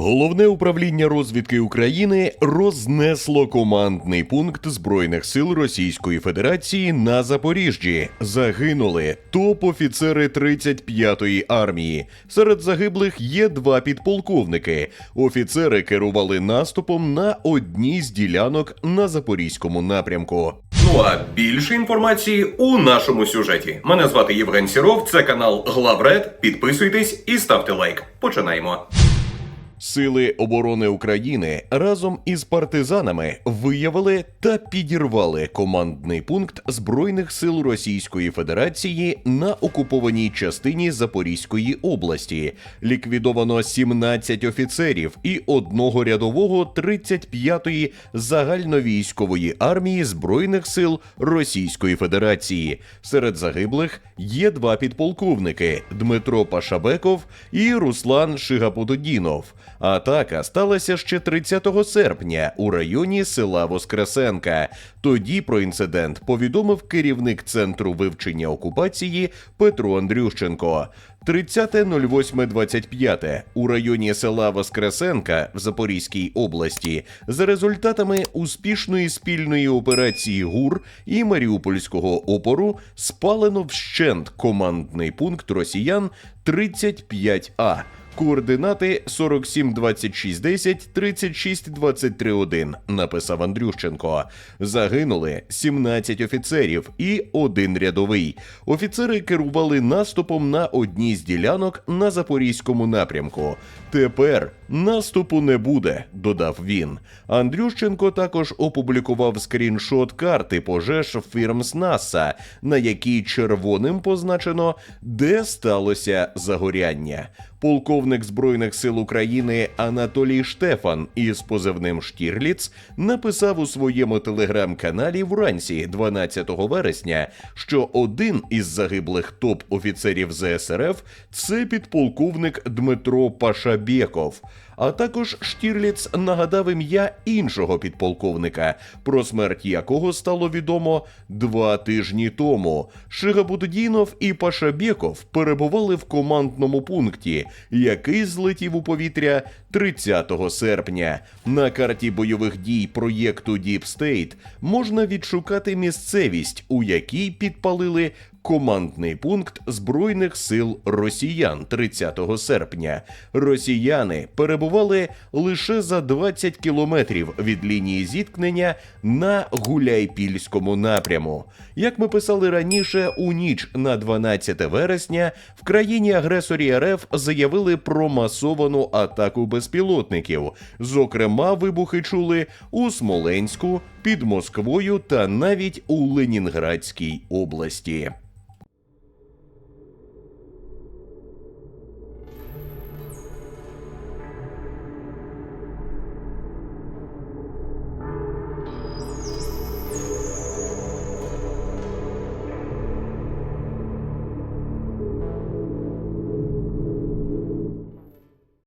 Головне управління розвідки України рознесло командний пункт збройних сил Російської Федерації на Запоріжжі. Загинули топ-офіцери 35-ї армії. Серед загиблих є два підполковники. Офіцери керували наступом на одній з ділянок на запорізькому напрямку. Ну а більше інформації у нашому сюжеті. Мене звати Євген Сіров, це канал Главред. Підписуйтесь і ставте лайк. Починаємо. Сили оборони України разом із партизанами виявили та підірвали командний пункт збройних сил Російської Федерації на окупованій частині Запорізької області. Ліквідовано 17 офіцерів і одного рядового 35-ї загальновійськової армії збройних сил Російської Федерації. Серед загиблих є два підполковники Дмитро Пашабеков і Руслан Шигапудодінов. Атака сталася ще 30 серпня у районі села Воскресенка. Тоді про інцидент повідомив керівник центру вивчення окупації Петро Андрющенко. 30.08.25 у районі села Воскресенка в Запорізькій області за результатами успішної спільної операції ГУР і Маріупольського опору спалено вщент командний пункт росіян 35А. Координати 472610 36231, написав Андрющенко. Загинули 17 офіцерів і один рядовий. Офіцери керували наступом на одній з ділянок на запорізькому напрямку. Тепер наступу не буде, додав він. Андрющенко також опублікував скріншот карти пожеж фірм СНАСА, на якій червоним позначено, де сталося загоряння. Полковник Збройних сил України Анатолій Штефан із позивним Штірліц написав у своєму телеграм-каналі вранці 12 вересня, що один із загиблих топ-офіцерів ЗСРФ це підполковник Дмитро Пашабєков. А також Штірліц нагадав ім'я іншого підполковника, про смерть якого стало відомо два тижні тому. Шигабуддінов і Пашабєков перебували в командному пункті, який злетів у повітря 30 серпня. На карті бойових дій проєкту Deep State можна відшукати місцевість, у якій підпалили командний пункт збройних сил росіян 30 серпня. Росіяни перебували лише за 20 кілометрів від лінії зіткнення на Гуляйпільському напряму. Як ми писали раніше, у ніч на 12 вересня в країні агресорі РФ заявили про масовану атаку безпілотників. Зокрема, вибухи чули у Смоленську, під Москвою та навіть у Ленінградській області.